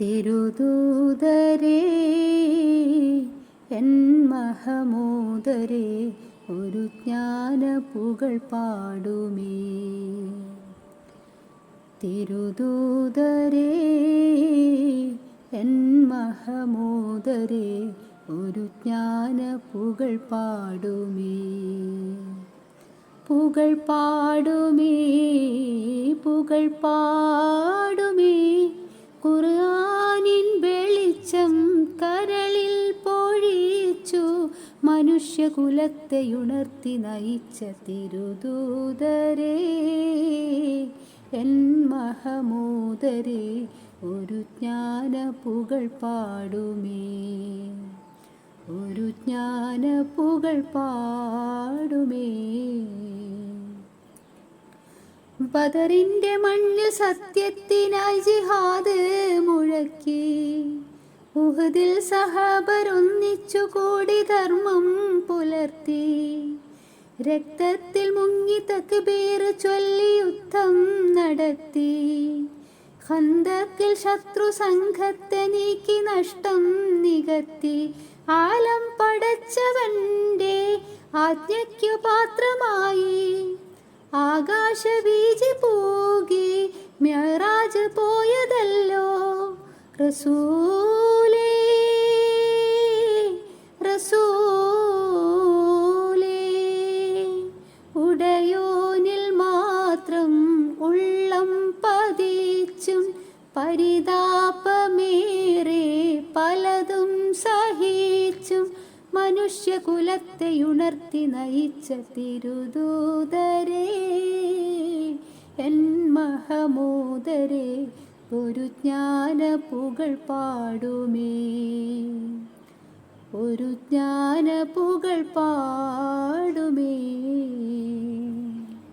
തിരുദൂതരേ N മഹമോദരേ ഒരു ജ്ഞാന പുകൾ പാടുമേ. തിരുദൂതരേ N മഹമോദരേ ഒരു ജ്ഞാന പുകൾ പാടുമേ. പുകൾ പാടുമേ പുകൾ പാടുമേ മനുഷ്യകുലത്തെ ഉണർത്തി നയിച്ച തിരുദൂതരേ എൻ മഹമൂതരേ ഒരു ജ്ഞാന പുകൾ പാടുമേ. ഒരു ജ്ഞാന പുകൾ പാടുമേ. ബദറിന്റെ മണ്ണിൽ സത്യത്തിനായി ജിഹാദ് മുഴക്കി ഉഹദിൽ സഹാബരൊന്നിച്ചു കൂടി ധർമ്മം പുലർത്തി. രക്തത്തിൽ മുങ്ങി തക്ബീർ ചൊല്ലി യുദ്ധം നടത്തി. ഹന്തത്തിൽ ശത്രു സംഘത്തെ നീക്കി നഷ്ടം നികത്തി. ആലം പടച്ചവന്റെ ആജ്ഞയ്ക്കു പാത്രമായി. ആകാശ വീജി പോകി മ്യറാജ് പോയതല്ലോ. റസൂലേ പരിതാപമേറെ പലതും സഹിച്ചും മനുഷ്യകുലത്തെ ഉണർത്തി നയിച്ച തിരുദൂതരേ. എൻ മഹമോദരെ ഒരു ജ്ഞാന പുകൾ പാടുമേ. ഒരു ജ്ഞാന പുകൾ പാടുമേ